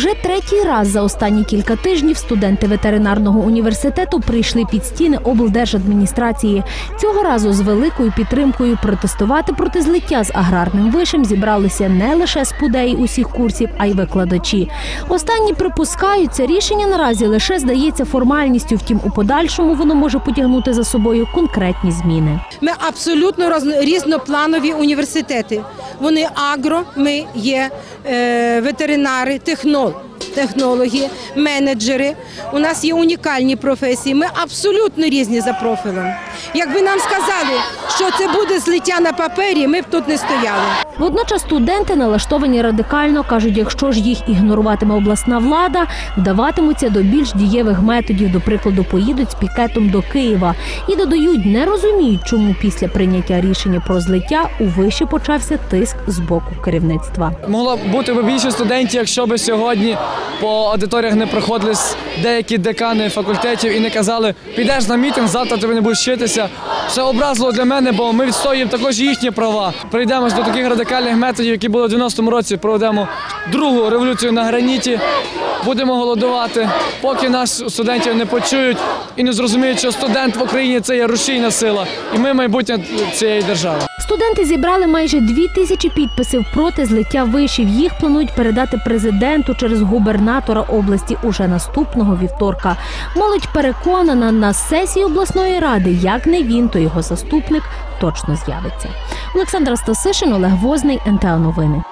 третій раз за останні кілька тижнів студенти ветеринарного університету прийшли під стіни облдержадміністрації. Цього разу з великою підтримкою протестувати проти злиття з аграрним вишем зібралися не лише спудеї усіх курсів, а й викладачі. Останні припускають, це рішення наразі лише здається формальністю. Втім, у подальшому воно може потягнути за собою конкретні зміни. Ми абсолютно роз- різнопланові університети. Вони агро, ми є е, ветеринари, технол, технологи, менеджери. У нас є унікальні професії. Ми абсолютно різні за профілем. Якби нам сказали, що це буде злиття на папері, ми б тут не стояли. Водночас студенти налаштовані радикально кажуть, якщо ж їх ігноруватиме обласна влада, вдаватимуться до більш дієвих методів. До прикладу, поїдуть з пікетом до Києва і додають, не розуміють, чому після прийняття рішення про злиття у виші почався тиск з боку керівництва. Могло б бути більше студентів, якщо б сьогодні по аудиторіях не проходили деякі декани факультетів і не казали, підеш на мітинг, завтра ти не будеш вчитися. Це образливо для мене, бо ми відстоюємо також їхні права. Прийдемо до таких радикальних методів, які були в 90-му році. Проведемо другу революцію на граніті. Будемо голодувати, поки нас студентів не почують і не зрозуміють, що студент в Україні це є рушійна сила, і ми майбутнє цієї держави. Студенти зібрали майже дві тисячі підписів проти злиття вишів. Їх планують передати президенту через губернатора області уже наступного вівторка. Молодь переконана на сесії обласної ради, як не він, то його заступник точно з'явиться. Олександра Стасишин, Олег Возний, НТА Новини.